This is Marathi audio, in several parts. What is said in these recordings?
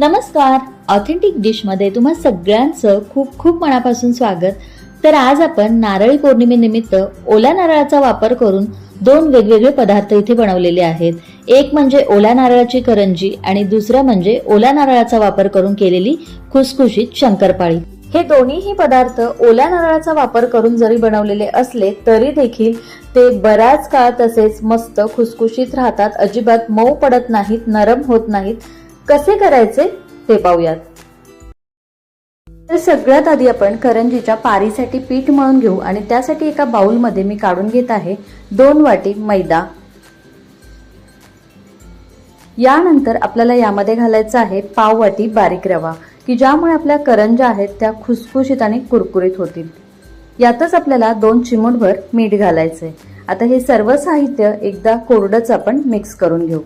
नमस्कार. ऑथेंटिक डिशमध्ये तुम्हा सगळ्यांचं खूप खूप मनापासून स्वागत. तर आज आपण नारळी पौर्णिमेनिमित्त ओल्या नारळाचा वापर करून दोन वेगवेगळे पदार्थ इथे बनवलेले आहेत. एक म्हणजे ओल्या नारळाची करंजी आणि दुसरं म्हणजे ओल्या नारळाचा वापर करून केलेली खुसखुशीत शंकरपाळी. हे दोन्हीही पदार्थ ओल्या नारळाचा वापर करून जरी बनवलेले असले तरी देखील ते बराच काळ तसेच मस्त खुसखुशीत राहतात. अजिबात मऊ पडत नाहीत नरम होत नाहीत. कसे करायचे ते पाहूयात. तर सगळ्यात आधी आपण करंजीच्या पारीसाठी पीठ मळून घेऊ आणि त्यासाठी एका बाउलमध्ये मी काढून घेत आहे दोन वाटी मैदा. यानंतर आपल्याला यामध्ये घालायचं आहे पाव वाटी बारीक रवा की ज्यामुळे आपल्या करंजा आहेत त्या खुसखुशीत आणि कुरकुरीत होतील. यातच आपल्याला दोन चिमूटभर मीठ घालायचे आता हे सर्व साहित्य एकदा कोरडंच आपण मिक्स करून घेऊ.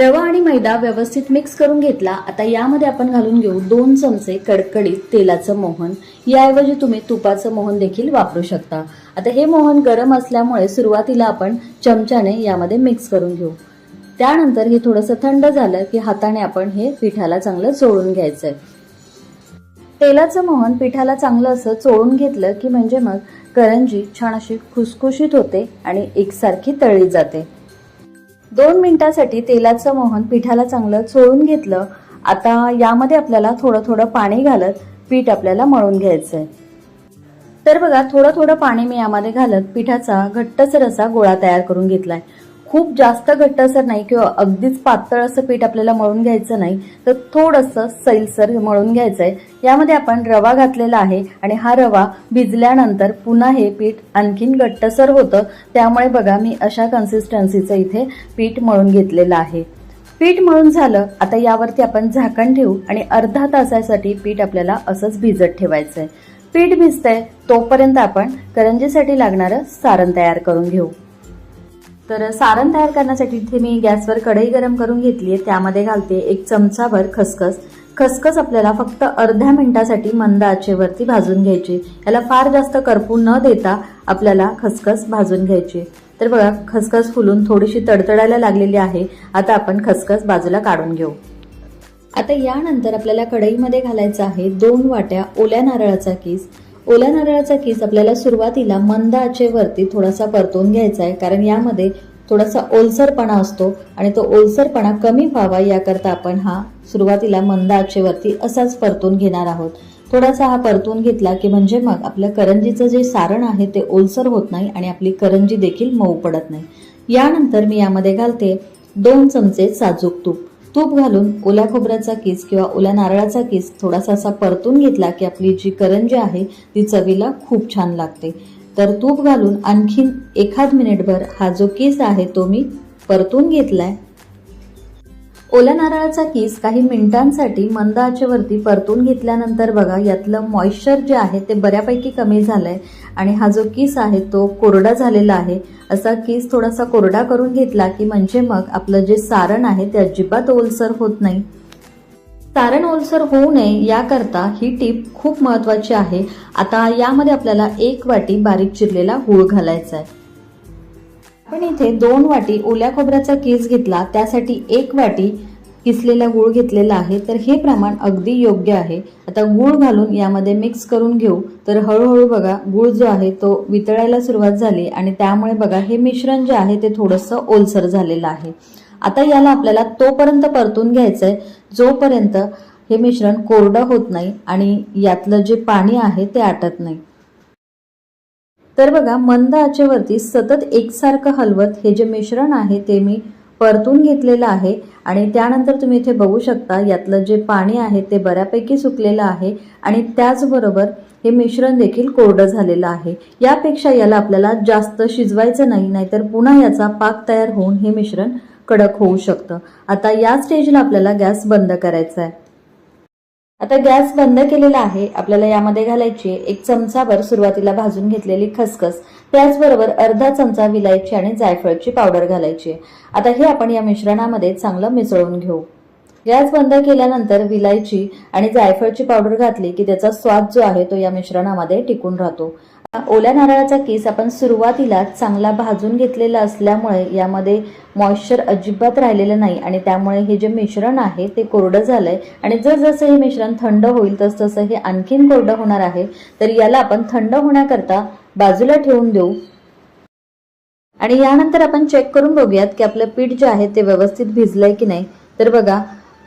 रवा आणि मैदा व्यवस्थित मिक्स करून घेतला. आता यामध्ये आपण घालून घेऊ दोन चमचे कडकडीत तेलाचं मोहन. याऐवजी तुम्ही तुपाचं मोहन देखील वापरू शकता. आता हे मोहन गरम असल्यामुळे सुरुवातीला आपण चमच्याने यामध्ये मिक्स करून घेऊ. त्यानंतर हे थोडंसं थंड झालं की हाताने आपण हे पिठाला चांगलं चोळून घ्यायचंय. तेलाचं मोहन पिठाला चांगलं असं चोळून घेतलं की म्हणजे मग करंजी छान अशी खुसखुशीत होते आणि एकसारखी तळली जाते. दोन मिनिटासाठी तेलाचं मोहन पिठाला चांगलं चोळून घेतलं. आता यामध्ये आपल्याला थोडं थोडं पाणी घालत पीठ आपल्याला मळून घ्यायचंय. तर बघा थोडं थोडं पाणी मी यामध्ये घालत पिठाचा घट्टच रसा गोळा तयार करून घेतलाय. खूप जास्त घट्टसर नाही किंवा अगदीच पातळ असं पीठ आपल्याला मळून घ्यायचं नाही तर थोडंसं सैलसर मळून घ्यायचं आहे यामध्ये आपण रवा घातलेला आहे आणि हा रवा भिजल्यानंतर पुन्हा हे पीठ आणखीन घट्टसर होतं. त्यामुळे बघा मी अशा कन्सिस्टन्सीचं इथे पीठ मळून घेतलेलं आहे. पीठ मळून झालं आता यावरती आपण झाकण ठेवू आणि अर्धा तासासाठी पीठ आपल्याला असंच भिजत ठेवायचं आहे पीठ भिजतंय तोपर्यंत आपण करंजीसाठी लागणारं सारण तयार करून घेऊ. तर सारण तयार करण्यासाठी इथे मी गॅसवर कढई गरम करून घेतली आहे त्यामध्ये घालते एक चमचाभर खसखस. खसखस आपल्याला फक्त अर्ध्या मिनिटासाठी मंद आचेवरती भाजून घ्यायची. याला फार जास्त करपू न देता आपल्याला खसखस भाजून घ्यायची. तर बघा खसखस फुलून थोडीशी तडतडायला लागलेली आहे. आता आपण खसखस बाजूला काढून घेऊ. आता यानंतर आपल्याला कढईमध्ये घालायचं आहे दोन वाट्या ओल्या नारळाचा किस. ओल्या नारळाचा किस आपल्याला सुरुवातीला मंद आचेवरती थोडासा परतून घ्यायचा आहे कारण यामध्ये थोडासा ओलसरपणा असतो आणि तो ओलसरपणा कमी व्हावा याकरता आपण हा सुरुवातीला मंद आचेवरती असाच परतून घेणार आहोत. थोडासा हा परतून घेतला की म्हणजे मग आपल्या करंजीचं जे सारण आहे ते ओलसर होत नाही आणि आपली करंजी देखील मऊ पडत नाही. यानंतर मी यामध्ये घालते दोन चमचे साजूक तूप. तूप घालून ओल्या खोबऱ्याचा किस किंवा ओल्या नारळाचा किस थोडासा असा परतून घेतला की आपली जी करंजी आहे ती चवीला खूप छान लागते. तर तूप घालून आणखीन एखाद मिनिटभर हा जो केस आहे तो मी परतून घेतलाय. ओल्या नारळाचा किस काही मिनिटांसाठी मंद आचेवरती परतून घेतल्यानंतर बघा यातलं मॉइश्चर जे आहे ते बऱ्यापैकी कमी झालंय आणि हा जो किस आहे तो कोरडा झालेला आहे. असा किस थोडासा कोरडा करून घेतला की म्हणजे मग आपलं जे सारण आहे ते अजिबात ओलसर होत नाही. सारण ओलसर होऊ नये याकरता ही टीप खूप महत्वाची आहे. आता यामध्ये आपल्याला एक वाटी बारीक चिरलेला गूळ घालायचा आहे आपण इथे दोन वाटी ओल्या खोबऱ्याचा केस घेतला त्यासाठी एक वाटी किसलेला गूळ घेतलेला आहे. तर हे प्रमाण अगदी योग्य आहे. आता गूळ घालून यामध्ये मिक्स करून घेऊ. तर हळूहळू बघा गूळ जो आहे तो वितळायला सुरुवात झाली आणि त्यामुळे बघा हे मिश्रण जे आहे ते थोडंसं ओलसर झालेलं आहे. आता याला आपल्याला तोपर्यंत परतून घ्यायचं आहे जोपर्यंत हे मिश्रण कोरडं होत नाही आणि यातलं जे पाणी आहे ते आटत नाही. तर बघा मंद आचेवरती सतत एकसारखं हलवत हे जे मिश्रण आहे ते मी परतून घेतलेलं आहे आणि त्यानंतर तुम्ही इथे बघू शकता यातलं जे पाणी आहे ते बऱ्यापैकी सुकलेलं आहे आणि त्याचबरोबर हे मिश्रण देखील कोरडं झालेलं आहे. यापेक्षा याला आपल्याला जास्त शिजवायचं नाही नाहीतर पुन्हा याचा पाक तयार होऊन हे मिश्रण कडक होऊ शकतं. आता या स्टेजला आपल्याला गॅस बंद करायचा आहे. आता गॅस बंद केलेला आहे आपल्याला यामध्ये घालायची एक चमचाभर सुरुवातीला भाजून घेतलेली खसखस त्याचबरोबर अर्धा चमचा विलायची आणि जायफळची पावडर घालायची. आता हे आपण या मिश्रणामध्ये चांगलं मिसळून घेऊ. गॅस बंद केल्यानंतर विलायची आणि जायफळची पावडर घातली की त्याचा स्वाद जो आहे तो या मिश्रणामध्ये टिकून राहतो. ओल्या नारळाचा किस आपण सुरुवातीला चांगला भाजून घेतलेला असल्यामुळे यामध्ये मॉइश्चर अजिबात राहिलेलं नाही आणि त्यामुळे हे जे मिश्रण आहे ते कोरडं झालंय. आणि जसजसं हे मिश्रण थंड होईल तस तसं हे आणखीन कोरडं होणार आहे. तर याला आपण थंड होण्याकरता बाजूला ठेवून देऊ. आणि यानंतर आपण चेक करून बघूयात की आपलं पीठ जे आहे ते व्यवस्थित भिजलंय की नाही. तर बघा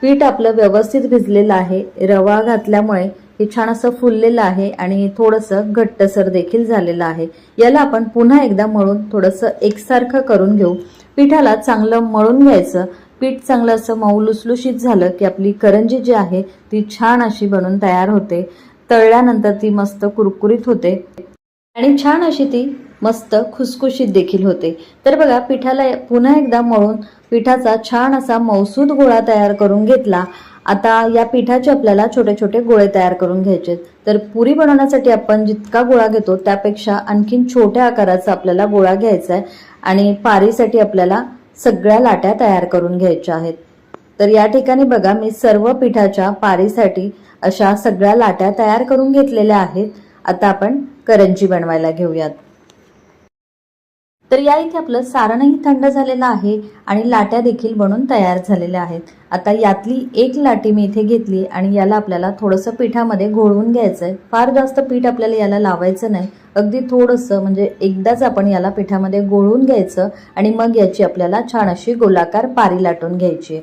पीठ आपलं व्यवस्थित भिजलेलं आहे. रवा घातल्यामुळे हे छान असं फुललेलं आहे आणि थोडंसं घट्टसर देखील झालेलं आहे. याला आपण पुन्हा एकदा मळून थोडंसं एकसारखं करून घेऊ. पिठाला चांगलं मळून घ्यायचं. पीठ चांगलं असं मऊ लुसलुशीत झालं की आपली करंजी जी आहे ती छान अशी बनून तयार होते. तळल्यानंतर ती मस्त कुरकुरीत होते. आणि छान अशी ती मस्त खुसखुशीत देखील होते. तर बघा पिठाला पुन्हा एकदा मळून पिठाचा छान असा मौसूद गोळा तयार करून घेतला. आता या पिठाचे आपल्याला छोटे छोटे गोळे तयार करून घ्यायचे तर पुरी बनवण्यासाठी आपण जितका गोळा घेतो त्यापेक्षा आणखीन छोट्या आकाराचा आपल्याला गोळा घ्यायचा आहे आणि पारीसाठी आपल्याला सगळ्या लाट्या तयार करून घ्यायच्या आहेत. तर या ठिकाणी बघा मी सर्व पिठाच्या पारीसाठी अशा सगळ्या लाट्या तयार करून घेतलेल्या आहेत. आता आपण करंजी बनवायला घेऊयात. तर या इथे आपलं सारणही थंड झालेलं आहे आणि लाट्या देखील बनून तयार झालेल्या आहेत. आता यातली एक लाटी मी इथे घेतली आणि याला आपल्याला थोडंसं पिठामध्ये घोळवून घ्यायचं आहे फार जास्त पीठ आपल्याला याला लावायचं नाही. अगदी थोडंसं म्हणजे एकदाच आपण याला पिठामध्ये गोळून घ्यायचं आणि मग याची आपल्याला छान अशी गोलाकार पारी लाटून घ्यायची.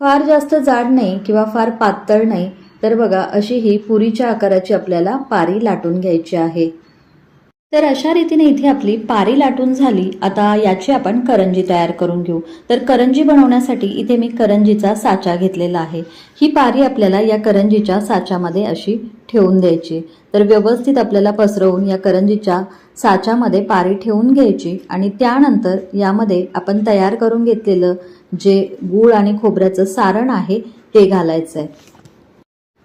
फार जास्त जाड नाही किंवा फार पातळ नाही तर बघा अशी ही पुरीच्या आकाराची आपल्याला पारी लाटून घ्यायची आहे. तर अशा रीतीने इथे आपली पारी लाटून झाली. आता याची आपण करंजी तयार करून घेऊ. तर करंजी बनवण्यासाठी इथे मी करंजीचा साचा घेतलेला आहे. ही पारी आपल्याला या करंजीच्या साच्यामध्ये अशी ठेवून द्यायची. तर व्यवस्थित आपल्याला पसरवून या करंजीच्या साच्यामध्ये पारी ठेवून घ्यायची आणि त्यानंतर यामध्ये आपण तयार करून घेतलेलं जे गूळ आणि खोबऱ्याचं सारण आहे ते घालायचं आहे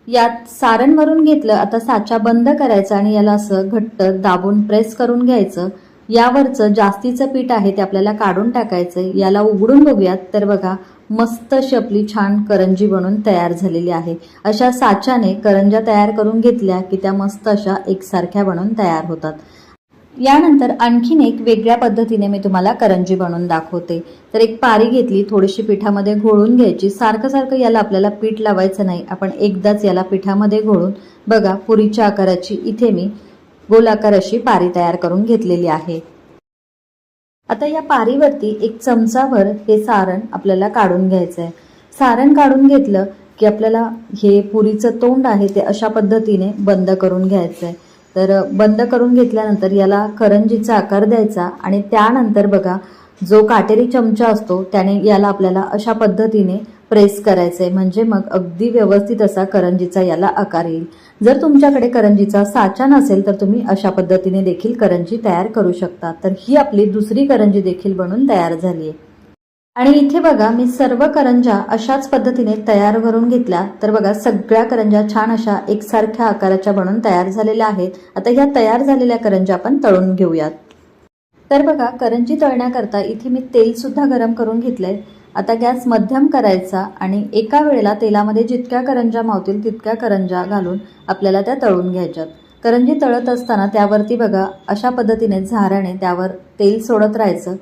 यात सारण भरून घेतलं आता साचा बंद करायचा आणि याला असं घट्ट दाबून प्रेस करून घ्यायचं. यावरचं जास्तीचं पीठ आहे ते आपल्याला काढून टाकायचं याला उघडून बघूयात. तर बघा मस्त अशी आपली छान करंजी बनून तयार झालेली आहे. अशा साच्याने करंजा तयार करून घेतल्या की त्या मस्त अशा एकसारख्या बनून तयार होतात. यानंतर आणखीन एक वेगळ्या पद्धतीने मी तुम्हाला करंजी बनवून दाखवते. तर एक पारी घेतली थोडीशी पिठामध्ये घोळून घ्यायची. सारखं सारखं याला आपल्याला पीठ लावायचं नाही. आपण एकदाच याला पिठामध्ये घोळून बघा पुरीच्या आकाराची इथे मी गोलाकार अशी पारी तयार करून घेतलेली आहे. आता या पारीवरती एक चमचाभर हे सारण आपल्याला काढून घ्यायचं आहे सारण काढून घेतलं की आपल्याला हे पुरीचं तोंड आहे ते अशा पद्धतीने बंद करून घ्यायचं आहे तर बंद करून घेतल्यानंतर याला करंजीचा आकार द्यायचा आणि त्यानंतर बघा जो काटेरी चमचा असतो त्याने याला आपल्याला अशा पद्धतीने प्रेस करायचं. आहे म्हणजे मग अगदी व्यवस्थित असा करंजीचा याला आकार येईल. जर तुमच्याकडे करंजीचा साचा नसेल तर तुम्ही अशा पद्धतीने देखील करंजी तयार करू शकता. तर ही आपली दुसरी करंजी देखील बनून तयार झाली आहे. आणि इथे बघा मी सर्व करंजा अशाच पद्धतीने तयार करून घेतल्या. तर बघा सगळ्या करंजा छान अशा एकसारख्या आकाराच्या बनून तयार झालेल्या आहेत. आता ह्या तयार झालेल्या करंजा आपण तळून घेऊयात. तर बघा करंजी तळण्याकरता इथे मी तेल सुद्धा गरम करून घेतलंय. आता गॅस मध्यम करायचा आणि एका वेळेला तेलामध्ये जितक्या करंजा मावतील तितक्या करंजा घालून आपल्याला त्या तळून घ्यायच्यात. करंजी तळत असताना त्यावरती बघा अशा पद्धतीने झाऱ्याने त्यावर तेल सोडत राहायचं.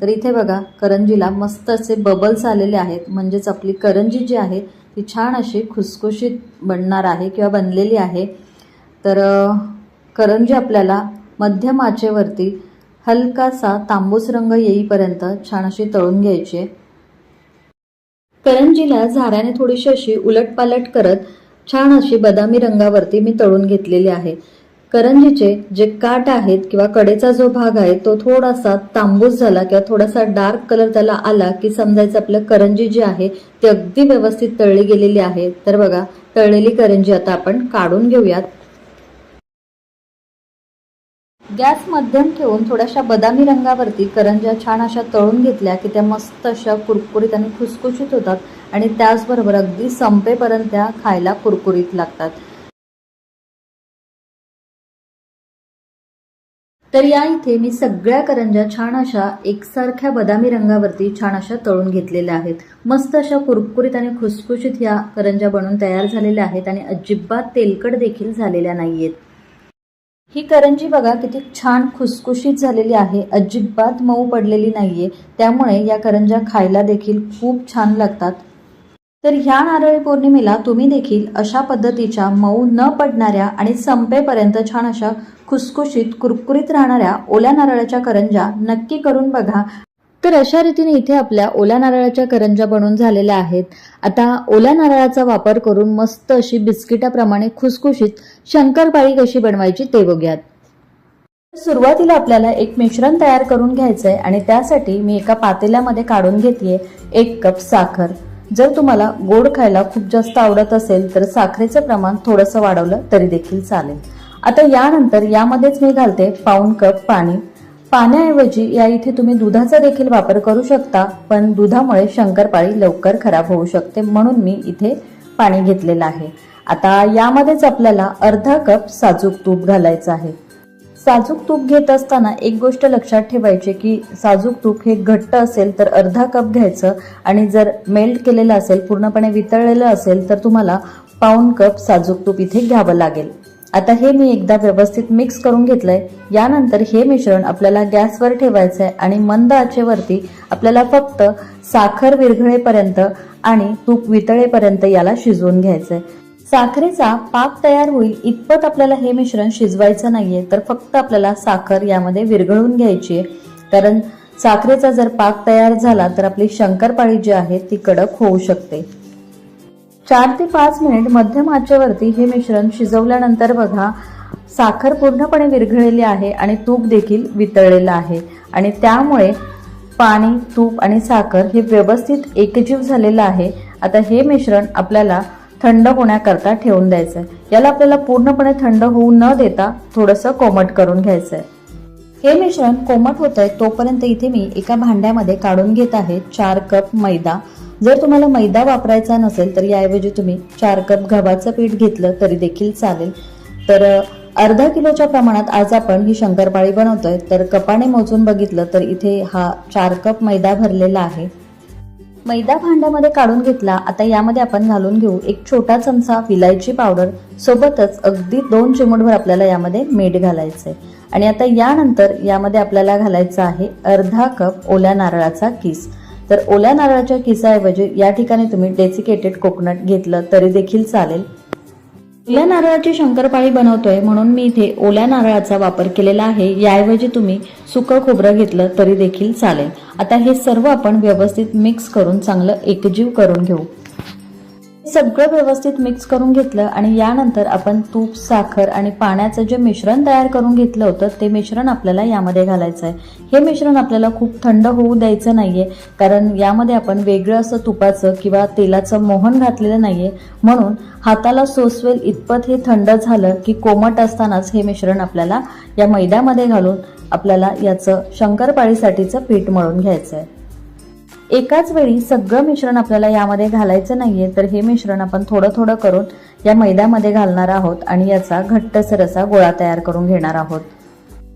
तर इथे बघा करंजीला मस्त असे बबल्स आलेले आहेत. म्हणजेच आपली करंजी जी आहे ती छान अशी खुसखुशीत बनणार आहे किंवा बनलेली आहे. तर करंजी आपल्याला मध्यम आचेवरती हलकासा तांबूस रंग येईपर्यंत छान अशी तळून घ्यायची आहे. करंजीला झाऱ्याने थोडीशी अशी उलटपालट करत छान अशी बदामी रंगावरती मी तळून घेतलेली आहे. करंजीचे जे काट आहेत किंवा कडेचा जो भाग आहे तो थोडासा तांबूस झाला किंवा थोडासा डार्क कलर त्याला आला की समजायचं आपलं करंजी जी आहे ती अगदी व्यवस्थित तळली गेलेली आहे. तर बघा तळलेली करंजी आता आपण काढून घेऊयात. गॅस मध्यम ठेवून थोड्याशा बदामी रंगावरती करंज्या छान अशा तळून घेतल्या की त्या मस्त अशा कुरकुरीत आणि खुसखुशीत होतात आणि त्याचबरोबर अगदी संपेपर्यंत त्या खायला कुरकुरीत लागतात. तर या इथे मी सगळ्या करंज्या छान अशा एकसारख्या बदामी रंगावरती छान अशा तळून घेतलेल्या आहेत. मस्त अशा कुरकुरीत आणि खुसखुशीत ह्या करंज्या बनून तयार झालेल्या आहेत आणि अजिबात तेलकट देखील झालेल्या नाहीयेत. ही करंजी बघा किती छान खुसखुशीत झालेली आहे. अजिबात मऊ पडलेली नाहीये. त्यामुळे या करंज्या खायला देखील खूप छान लागतात. तर ह्या नारळी पौर्णिमेला तुम्ही देखील अशा पद्धतीच्या मऊ न पडणाऱ्या आणि संपेपर्यंत छान अशा खुसखुशीत कुरकुरीत राहणाऱ्या ओल्या नारळाच्या करंज्या नक्की करून बघा. तर अशा रीतीने इथे आपल्या ओल्या नारळाच्या करंज्या बनून झालेल्या आहेत. आता ओल्या नारळाचा वापर करून मस्त अशी बिस्किटाप्रमाणे खुसखुशीत शंकरपाळी कशी बनवायची ते बघूयात. सुरुवातीला आपल्याला एक मिश्रण तयार करून घ्यायचंय आणि त्यासाठी मी एका पातेल्यामध्ये काढून घेतेय एक कप साखर. जर तुम्हाला गोड खायला खूप जास्त आवडत असेल तर साखरेचं प्रमाण थोडंसं वाढवलं तरी देखील चालेल. आता यानंतर यामध्येच मी घालते पाऊण कप पाणी. पाण्याऐवजी या इथे तुम्ही दुधाचा देखील वापर करू शकता पण दुधामुळे शंकरपाळी लवकर खराब होऊ शकते म्हणून मी इथे पाणी घेतलेलं आहे. आता यामध्येच आपल्याला अर्धा कप साजूक तूप घालायचं आहे. साजूक तूप घेत असताना एक गोष्ट लक्षात ठेवायची की साजूक तूप हे घट्ट असेल तर अर्धा कप घ्यायचं आणि जर मेल्ट केलेलं असेल पूर्णपणे वितळलेलं असेल तर तुम्हाला पाऊण कप साजूक तूप इथे घ्यावं लागेल. आता हे मी एकदा व्यवस्थित मिक्स करून घेतलंय. यानंतर हे मिश्रण आपल्याला गॅसवर ठेवायचं आहे आणि मंद आचेवरती आपल्याला फक्त साखर विरघळेपर्यंत आणि तूप वितळेपर्यंत याला शिजवून घ्यायचंय. साखरेचा पाक तयार होईल इतपत आपल्याला हे मिश्रण शिजवायचं नाहीये तर फक्त आपल्याला साखर यामध्ये विरघळून घ्यायची आहे कारण साखरेचा जर पाक तयार झाला तर आपली शंकरपाळी जी आहे ती कडक होऊ शकते. चार ते पाच मिनिट मध्यम आचेवरती हे मिश्रण शिजवल्यानंतर बघा साखर पूर्णपणे विरघळलेली आहे आणि तूप देखील वितळलेलं आहे. आणि त्यामुळे पाणी तूप आणि साखर हे व्यवस्थित एकजीव झालेलं आहे. आता हे मिश्रण आपल्याला थंड होण्याकरता ठेवून द्यायचं आहे याला आपल्याला पूर्णपणे थंड होऊ न देता थोडंसं कोमट करून घ्यायचं आहे हे मिश्रण कोमट होत आहे तोपर्यंत इथे मी एका भांड्यामध्ये काढून घेत आहे चार कप मैदा. जर तुम्हाला मैदा वापरायचा नसेल तर याऐवजी तुम्ही चार कप गव्हाचं पीठ घेतलं तरी देखील चालेल. तर अर्धा किलोच्या प्रमाणात आज आपण ही शंकरपाळी बनवतोय. तर कपाने मोजून बघितलं तर इथे हा चार कप मैदा भरलेला आहे. मैदा भांड्यामध्ये काढून घेतला आता यामध्ये आपण घालून घेऊ एक छोटा चमचा विलायची पावडर. सोबतच अगदी दोन चिमूटभर आपल्याला यामध्ये मीठ घालायचंय. आणि आता यानंतर यामध्ये आपल्याला घालायचं आहे अर्धा कप ओल्या नारळाचा किस. तर ओल्या नारळाच्या किसाऐवजी या ठिकाणी तुम्ही डेसिकेटेड कोकोनट घेतलं तरी देखील चालेल. ओल्या नारळाची शंकरपाळी बनवतोय म्हणून मी इथे ओल्या नारळाचा वापर केलेला आहे. याऐवजी तुम्ही सुकं खोबरं घेतलं तरी देखील चालेल. आता हे सर्व आपण व्यवस्थित मिक्स करून चांगलं एकजीव करून घेऊ. सगळं व्यवस्थित मिक्स करून घेतलं आणि यानंतर आपण तूप साखर आणि पाण्याचं जे मिश्रण तयार करून घेतलं होतं ते मिश्रण आपल्याला यामध्ये घालायचं आहे हे मिश्रण आपल्याला खूप थंड होऊ द्यायचं नाहीये कारण यामध्ये आपण वेगळं असं तुपाचं किंवा तेलाचं मोहन घातलेलं नाहीये. म्हणून हाताला सोसवेल इतपत हे थंड झालं की कोमट असतानाच हे मिश्रण आपल्याला या मैद्यामध्ये घालून आपल्याला याचं शंकरपाळीसाठीचं पीठ मळून घ्यायचं आहे एकाच वेळी सगळं मिश्रण आपल्याला यामध्ये घालायचं नाहीये तर हे मिश्रण आपण थोडं थोडं करून या मैद्यामध्ये घालणार आहोत आणि याचा घट्टसर असा गोळा तयार करून घेणार आहोत.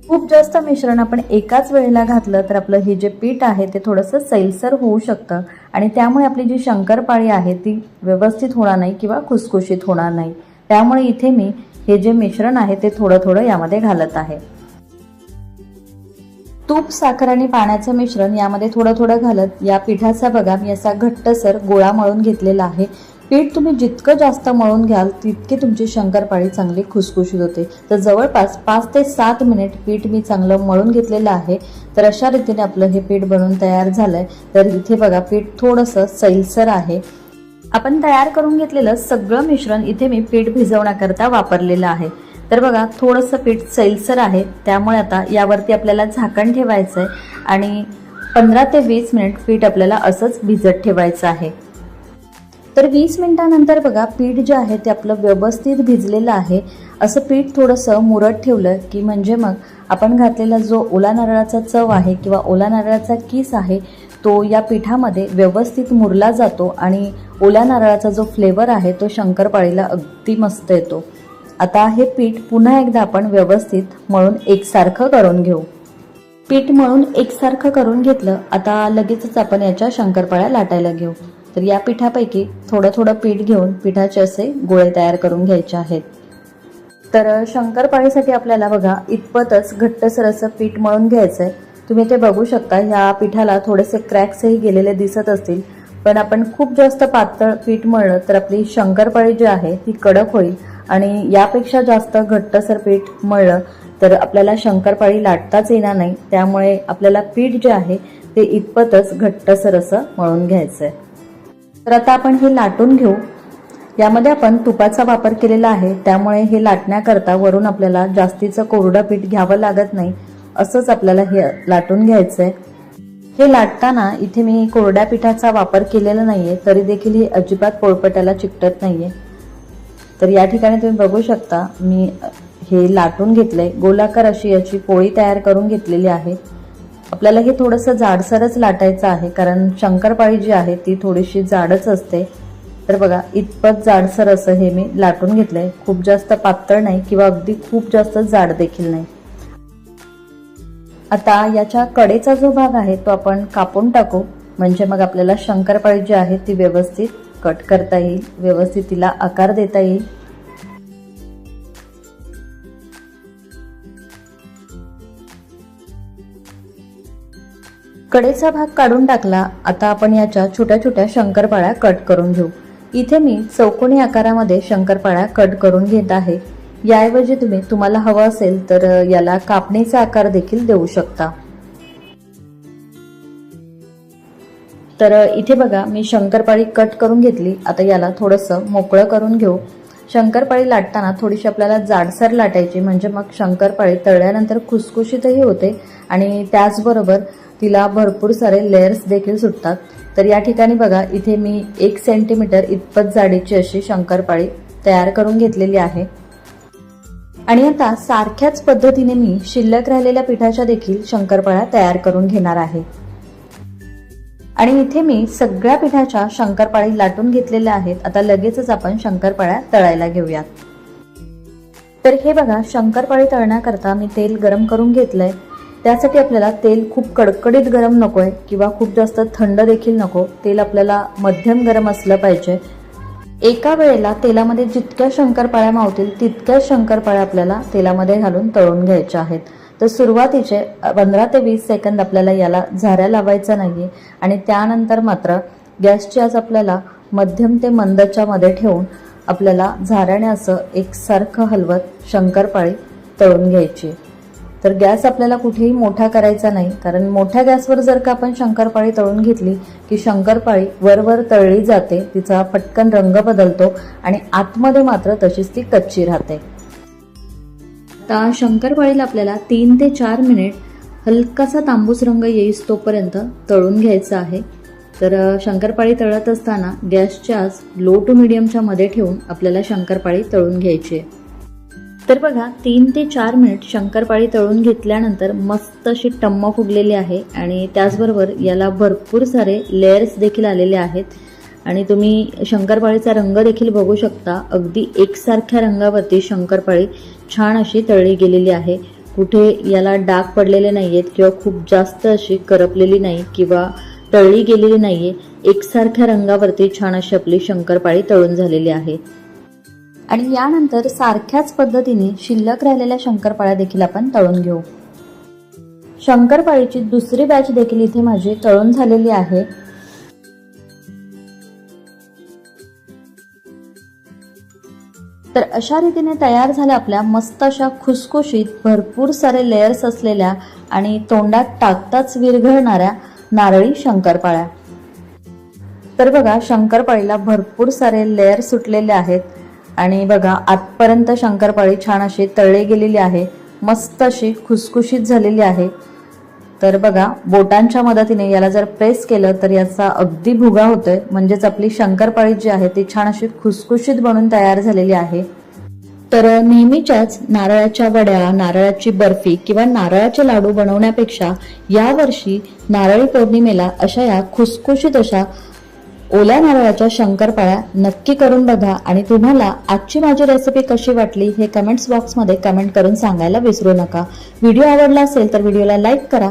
खूप जास्त मिश्रण आपण एकाच वेळेला घातलं तर आपलं हे जे पीठ आहे ते थोडंसं सैलसर होऊ शकतं आणि त्यामुळे आपली जी शंकरपाळी आहे ती व्यवस्थित होणार नाही किंवा खुसखुशीत होणार नाही. त्यामुळे इथे मी हे जे मिश्रण आहे ते थोडं थोडं यामध्ये घालत आहे. तूप साखर आणि पाण्याचं मिश्रण यामध्ये थोडं थोडं घालत या पिठाचा बघा मी असा घट्टसर गोळा मळून घेतलेला आहे. पीठ तुम्ही जितकं जास्त मळून घ्याल तितकी तुमची शंकरपाळी चांगली खुसखुशीत होते. तर जवळपास पाच ते सात मिनिट पीठ मी चांगलं मळून घेतलेलं आहे. तर अशा रीतीने आपलं हे पीठ बनवून तयार झालंय. तर इथे बघा पीठ थोडंसं सैलसर आहे. आपण तयार करून घेतलेलं सगळं मिश्रण इथे मी पीठ भिजवण्याकरता वापरलेलं आहे. तर बघा थोडंसं पीठ सैलसर आहे त्यामुळे आता यावरती आपल्याला झाकण ठेवायचं आहे आणि पंधरा ते वीस मिनिट पीठ आपल्याला असंच भिजत ठेवायचं आहे. तर वीस मिनिटानंतर बघा पीठ जे आहे ते आपलं व्यवस्थित भिजलेलं आहे. असं पीठ थोडंसं मुरत ठेवलं की म्हणजे मग आपण घातलेला जो ओला नारळाचा चव आहे किंवा ओला नारळाचा किस आहे तो या पिठामध्ये व्यवस्थित मुरला जातो आणि ओल्या नारळाचा जो फ्लेवर आहे तो शंकरपाळीला अगदी मस्त येतो. आता हे पीठ पुन्हा एकदा आपण व्यवस्थित मळून एकसारखं करून घेऊ. पीठ मळून एकसारखं करून घेतलं आता लगेचच आपण याच्या शंकरपाळ्या लाटायला घेऊ. तर या पिठापैकी थोडं थोडं पीठ घेऊन पिठाचे असे गोळे तयार करून घ्यायचे आहेत. तर शंकरपाळीसाठी आपल्याला बघा इतपतच घट्टसर असं पीठ मळून घ्यायचं आहे तुम्ही ते बघू शकता ह्या पिठाला थोडेसे क्रॅक्सही गेलेले दिसत असतील. पण आपण खूप जास्त पातळ पीठ मळलं तर आपली शंकरपाळी जी आहे ती कडक होईल. आणि यापेक्षा जास्त घट्टसर पीठ मळलं तर आपल्याला शंकरपाळी लाटताच येणार नाही. त्यामुळे आपल्याला पीठ जे आहे ते इतपतच घट्टसर असं मळून घ्यायचं आहे तर आता आपण हे लाटून घेऊ. यामध्ये आपण तुपाचा वापर केलेला आहे त्यामुळे हे लाटण्याकरता वरून आपल्याला जास्तीचं कोरडं पीठ घ्यावं लागत नाही असंच आपल्याला हे लाटून घ्यायचं आहे हे लाटताना इथे मी कोरड्या पिठाचा वापर केलेला नाहीये तरी देखील हे अजिबात पोळपटाला चिकटत नाहीये. तर या ठिकाणी तुम्ही बघू शकता मी हे लाटून घेतलंय. गोलाकार अशी याची पोळी तयार करून घेतलेली आहे. आपल्याला हे थोडंसं जाडसरच लाटायचं आहे कारण शंकरपाळी जी आहे ती थोडीशी जाडच असते. तर बघा इतपत जाडसर असं हे मी लाटून घेतलंय. खूप जास्त पातळ नाही किंवा अगदी खूप जास्त जाड देखील नाही. आता याच्या कडेचा जो भाग आहे तो आपण कापून टाकू. म्हणजे मग आपल्याला शंकरपाळी जी आहे ती व्यवस्थित कट करता येईल व्यवस्थित तिला आकार देता येईल. कडेचा भाग काढून टाकला. आता आपण याच्या छोट्या छोट्या शंकरपाळ्या कट करून घेऊ. इथे मी चौकोनी आकारामध्ये शंकरपाळ्या कट करून घेत आहे. याऐवजी तुम्ही तुम्हाला हवं असेल तर याला कापणीचा आकार देखील देऊ शकता. तर इथे बघा मी शंकरपाळी कट करून घेतली. आता याला थोडंसं मोकळं करून घेऊ. शंकरपाळी लाटताना थोडीशी आपल्याला जाडसर लाटायची म्हणजे मग शंकरपाळी तळल्यानंतर खुसखुशीतही होते. आणि त्याचबरोबर तिला भरपूर सारे लेयर्स देखील सुटतात. तर या ठिकाणी बघा इथे मी एक सेंटीमीटर इतपत जाडीची अशी शंकरपाळी तयार करून घेतलेली आहे. आणि आता सारख्याच पद्धतीने मी शिल्लक राहिलेल्या पिठाच्या देखील शंकरपाळ्या तयार करून घेणार आहे. आणि इथे मी सगळ्या पिठाच्या शंकरपाळी लाटून घेतलेल्या आहेत. आता लगेचच आपण शंकरपाळ्या तळायला घेऊयात. तर हे बघा शंकरपाळी तळण्याकरता मी तेल गरम करून घेतलंय. त्यासाठी आपल्याला तेल खूप कडकडीत गरम नकोय किंवा खूप जास्त थंड देखील नको. तेल आपल्याला मध्यम गरम असलं पाहिजे. एका वेळेला तेलामध्ये जितक्या शंकरपाळ्या मावतील तितक्या शंकरपाळ्या आपल्याला तेलामध्ये घालून तळून घ्यायच्या आहेत. तर सुरुवातीचे पंधरा ते वीस सेकंद आपल्याला याला झाऱ्या लावायचा नाही आणि त्यानंतर मात्र गॅसची आज आपल्याला मध्यम ते मंदच्या मध्ये ठेवून आपल्याला झाऱ्याने असं एकसारखं हलवत शंकरपाळी तळून घ्यायची. तर गॅस आपल्याला कुठेही मोठा करायचा नाही. कारण मोठ्या गॅसवर जर का आपण शंकरपाळी तळून घेतली की शंकरपाळी वरवर तळली जाते तिचा पटकन रंग बदलतो आणि आतमध्ये मात्र तशीच ती कच्ची राहते. आता शंकरपाळीला आपल्याला तीन ते चार मिनिट हलकासा तांबूस रंग येईस तोपर्यंत तळून घ्यायचा आहे. तर शंकरपाळी तळत असताना गॅसच्या आज लो टू मिडियमच्या मध्ये ठेवून आपल्याला शंकरपाळी तळून घ्यायची आहे. तर बघा तीन ते चार मिनिट शंकरपाळी तळून घेतल्यानंतर मस्त अशी टम्म फुगलेली आहे आणि त्याचबरोबर याला भरपूर सारे लेयर्स देखील आलेले आहेत. आणि तुम्ही शंकरपाळीचा रंग देखील बघू शकता. अगदी एकसारख्या रंगावरती शंकरपाळी छान अशी तळली गेलेली आहे. कुठे याला डाग पडलेले नाही आहेत किंवा खूप जास्त अशी करपलेली नाही किंवा तळली गेलेली नाही आहे एकसारख्या रंगावरती छान अशी आपली शंकरपाळी तळून झालेली आहे. आणि यानंतर सारख्याच पद्धतीने शिल्लक राहिलेल्या शंकरपाळ्या देखील आपण तळून घेऊ. शंकरपाळीची दुसरी बॅच देखील इथे माझी तळून झालेली आहे. तर अशा रीतीने तयार झाल्या आपल्या मस्त अशा खुसखुशीत भरपूर सारे लेयर्स असलेल्या आणि तोंडात टाकताच विरघळणाऱ्या नारळी शंकरपाळ्या. तर बघा शंकरपाळीला भरपूर सारे लेयर सुटलेले आहेत. आणि बघा आतपर्यंत शंकरपाळी छान अशी तळली गेलेली आहे. मस्त अशी खुसखुशीत झालेली आहे. तर बघा बोटांच्या मदतीने याला जर प्रेस केलं तर याचा अगदी भुगा होतोय. म्हणजेच आपली शंकरपाळी जी आहे ती छान अशी खुसखुशीत बनून तयार झालेली आहे. तर नेहमीच्याच नारळाच्या वड्या नारळाची बर्फी किंवा नारळाचे लाडू बनवण्यापेक्षा यावर्षी नारळी पौर्णिमेला अशा या खुसखुशीत अशा ओल्या नारळाच्या शंकरपाळ्या नक्की करून बघा आणि तुम्हाला आजची माझी रेसिपी कशी वाटली हे कमेंट्स बॉक्समध्ये कमेंट करून सांगायला विसरू नका. व्हिडिओ आवडला असेल तर व्हिडिओला लाईक करा.